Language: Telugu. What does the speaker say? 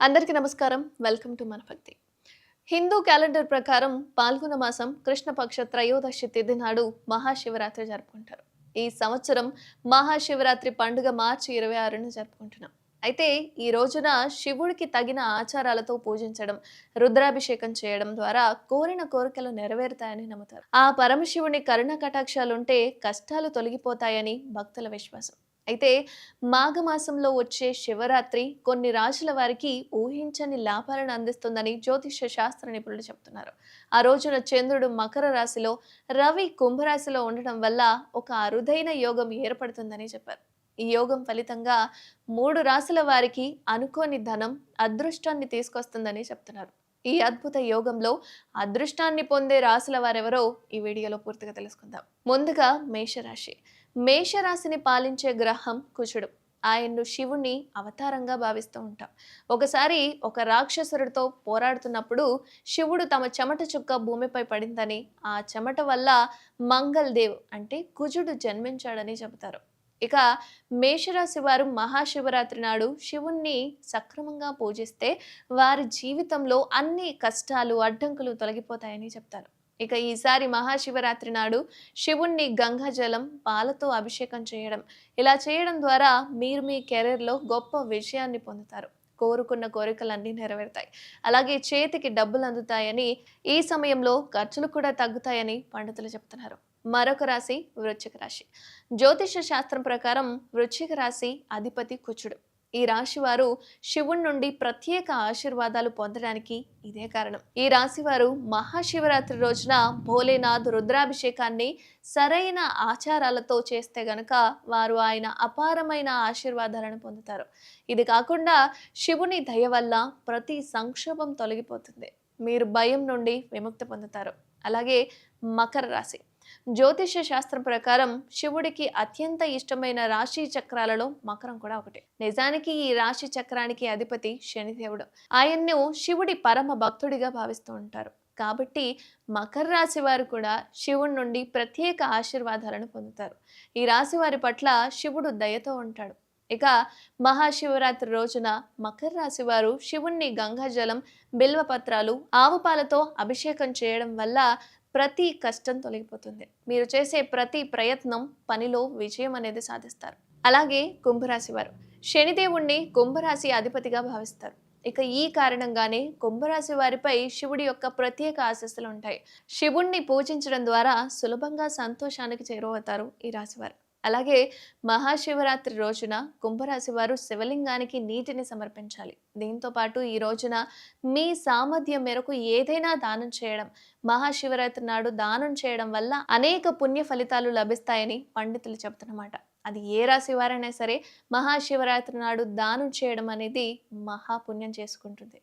అందరికీ నమస్కారం. వెల్కమ్ టు మన భక్తి. హిందూ క్యాలెండర్ ప్రకారం పాల్గొన మాసం కృష్ణపక్ష త్రయోదశి తిథి నాడు మహాశివరాత్రి జరుపుకుంటారు. ఈ సంవత్సరం మహాశివరాత్రి పండుగ మార్చి ఇరవై ఆరున జరుపుకుంటున్నాం. అయితే ఈ రోజున శివుడికి తగిన ఆచారాలతో పూజించడం రుద్రాభిషేకం చేయడం ద్వారా కోరిన కోరికలు నెరవేరుతాయని నమ్ముతారు. ఆ పరమశివుని కరుణ కటాక్షాలుంటే కష్టాలు తొలగిపోతాయని భక్తుల విశ్వాసం. అయితే మాఘమాసంలో వచ్చే శివరాత్రి కొన్ని రాశుల వారికి ఊహించని లాభాలను అందిస్తుందని జ్యోతిష్య శాస్త్ర నిపుణులు చెప్తున్నారు. ఆ రోజున చంద్రుడు మకర రాశిలో రవి కుంభరాశిలో ఉండటం వల్ల ఒక అరుదైన యోగం ఏర్పడుతుందని చెప్పారు. ఈ యోగం ఫలితంగా మూడు రాశుల వారికి అనుకోని ధనం అదృష్టాన్ని తీసుకొస్తుందని చెప్తున్నారు. ఈ అద్భుత యోగంలో అదృష్టాన్ని పొందే రాశుల వారెవరో ఈ వీడియోలో పూర్తిగా తెలుసుకుందాం. ముందుగా మేషరాశి. మేషరాశిని పాలించే గ్రహం కుజుడు. ఆయన్ను శివుణ్ణి అవతారంగా భావిస్తూ ఉంటాం. ఒకసారి ఒక రాక్షసుడితో పోరాడుతున్నప్పుడు శివుడు తమ చెమట చుక్క భూమిపై పడిందని ఆ చెమట వల్ల మంగళ్ దేవ్ అంటే కుజుడు జన్మించాడని చెబుతారు. ఇక మేషరాశి వారు మహాశివరాత్రి నాడు శివుణ్ణి సక్రమంగా పూజిస్తే వారి జీవితంలో అన్ని కష్టాలు అడ్డంకులు తొలగిపోతాయని చెప్తారు. ఇక ఈసారి మహాశివరాత్రి నాడు శివుణ్ణి గంగాజలం పాలతో అభిషేకం చేయడం. ఇలా చేయడం ద్వారా మీరు మీ కెరీర్లో గొప్ప విజయాన్ని పొందుతారు. కోరుకున్న కోరికలన్నీ నెరవేరుతాయి. అలాగే చేతికి డబ్బులు అందుతాయని ఈ సమయంలో ఖర్చులు కూడా తగ్గుతాయని పండితులు చెప్తున్నారు మరొక రాశి వృశ్చిక రాశి. జ్యోతిష శాస్త్రం ప్రకారం వృశ్చిక రాశి అధిపతి కుచుడు ఈ రాశివారు శివుని శివుడి నుండి ప్రత్యేక ఆశీర్వాదాలు పొందడానికి ఇదే కారణం. ఈ రాశివారు మహాశివరాత్రి రోజున భోలేనాథ్ రుద్రాభిషేకాన్ని సరైన ఆచారాలతో చేస్తే గనక వారు ఆయన అపారమైన ఆశీర్వాదాలను పొందుతారు. ఇది కాకుండా శివుని దయ వల్ల ప్రతి సంక్షోభం తొలగిపోతుంది. మీరు భయం నుండి విముక్తి పొందుతారు. అలాగే మకర రాశి. జ్యోతిష శాస్త్రం ప్రకారం శివుడికి అత్యంత ఇష్టమైన రాశి చక్రాలలో మకరం కూడా ఒకటి. నిజానికి ఈ రాశి చక్రానికి అధిపతి శనిదేవుడు. ఆయన్ను శివుడి పరమ భక్తుడిగా భావిస్తూ ఉంటారు. కాబట్టి మకర రాశి వారు కూడా శివుడి నుండి ప్రత్యేక ఆశీర్వాదాలను పొందుతారు. ఈ రాశి వారి పట్ల శివుడు దయతో ఉంటాడు. ఇక మహాశివరాత్రి రోజున మకర రాశి వారు శివుణ్ణి గంగాజలం బిల్వపత్రాలు ఆవు పాలతో అభిషేకం చేయడం వల్ల ప్రతి కష్టం తొలగిపోతుంది. మీరు చేసే ప్రతి ప్రయత్నం పనిలో విజయం అనేది సాధిస్తారు. అలాగే కుంభరాశి వారు. శనిదేవుణ్ణి కుంభరాశి అధిపతిగా భావిస్తారు. ఇక ఈ కారణంగానే కుంభరాశి వారిపై శివుడి యొక్క ప్రత్యేక ఆశస్సులు ఉంటాయి. శివుణ్ణి పూజించడం ద్వారా సులభంగా సంతోషానికి చేరువవుతారు ఈ రాశివారు అలాగే మహాశివరాత్రి రోజున కుంభరాశి వారు శివలింగానికి నీటిని సమర్పించాలి. దీంతో పాటు ఈ రోజున మీ సామర్థ్యం మేరకు ఏదైనా దానం చేయడం మహాశివరాత్రి నాడు దానం చేయడం వల్ల అనేక పుణ్య ఫలితాలు లభిస్తాయని పండితులు చెబుతున్నమాట. అది ఏ రాశి వారైనా సరే మహాశివరాత్రి నాడు దానం చేయడం అనేది మహాపుణ్యం చేసుకుంటుంది.